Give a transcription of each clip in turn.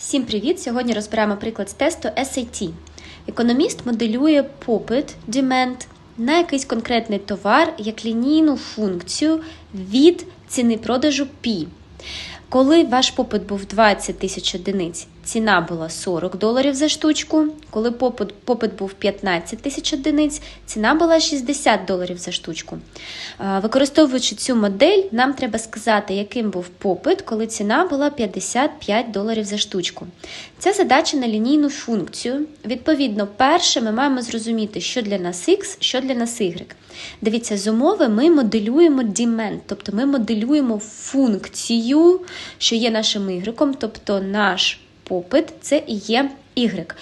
Всім привіт! Сьогодні розберемо приклад з тесту SAT. Економіст моделює попит demand на якийсь конкретний товар як лінійну функцію від ціни продажу P. Коли ваш попит був 20 тисяч одиниць, ціна була 40 доларів за штучку. Коли попит, попит був 15 тисяч одиниць, ціна була 60 доларів за штучку. Використовуючи цю модель, нам треба сказати, яким був попит, коли ціна була 55 доларів за штучку. Це задача на лінійну функцію. Відповідно, перше ми маємо зрозуміти, що для нас X, що для нас Y. Дивіться, з умови ми моделюємо demand, тобто ми моделюємо функцію, що є нашим Y, тобто наш попит це і є Y.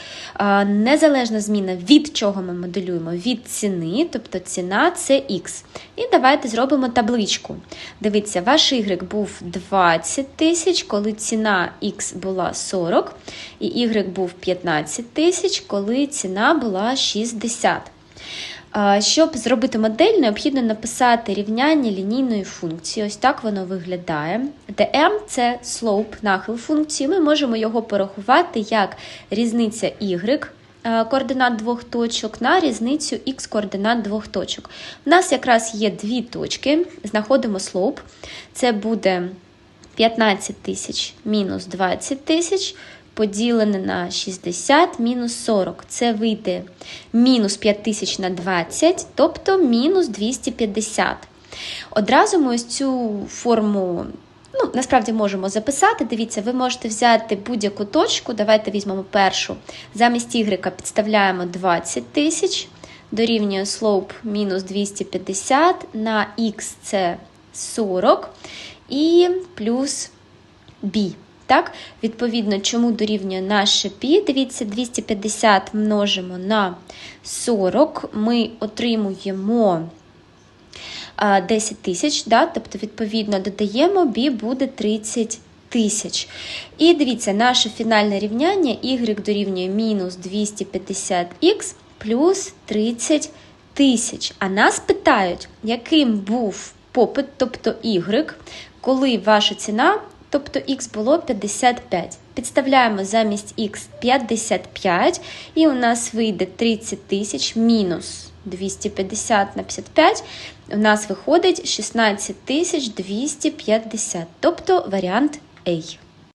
Незалежна зміна, від чого ми моделюємо? Від ціни, тобто ціна це X. І давайте зробимо табличку. Дивіться, ваш Y був 20 тисяч, коли ціна X була 40, і Y був 15 тисяч, коли ціна була 60. Щоб зробити модель, необхідно написати рівняння лінійної функції. Ось так воно виглядає. Де m – це slope, нахил функції. Ми можемо його порахувати як різниця y координат двох точок на різницю x координат двох точок. У нас якраз є дві точки, знаходимо slope. Це буде 15 тисяч мінус 20 тисяч поділене на 60 мінус 40. Це вийде мінус 5 тисяч на 20, тобто мінус 250. Одразу ми ось цю форму. Ну, насправді можемо записати. Дивіться, ви можете взяти будь-яку точку. Давайте візьмемо першу. Замість y підставляємо 20 тисяч, дорівнює slope мінус 250, на x це 40 і плюс b. Так, відповідно, чому дорівнює наше π? Дивіться, 250 множимо на 40, ми отримуємо 10 тисяч, да? тобто, відповідно, додаємо b буде 30 тисяч. І дивіться, наше фінальне рівняння y дорівнює мінус 250х плюс 30 тисяч. А нас питають, яким був попит, тобто y, коли ваша ціна тобто х було 55. Підставляємо замість х 55, і у нас вийде 30 тисяч мінус 250 на 55, у нас виходить 16 тисяч 250, тобто варіант A.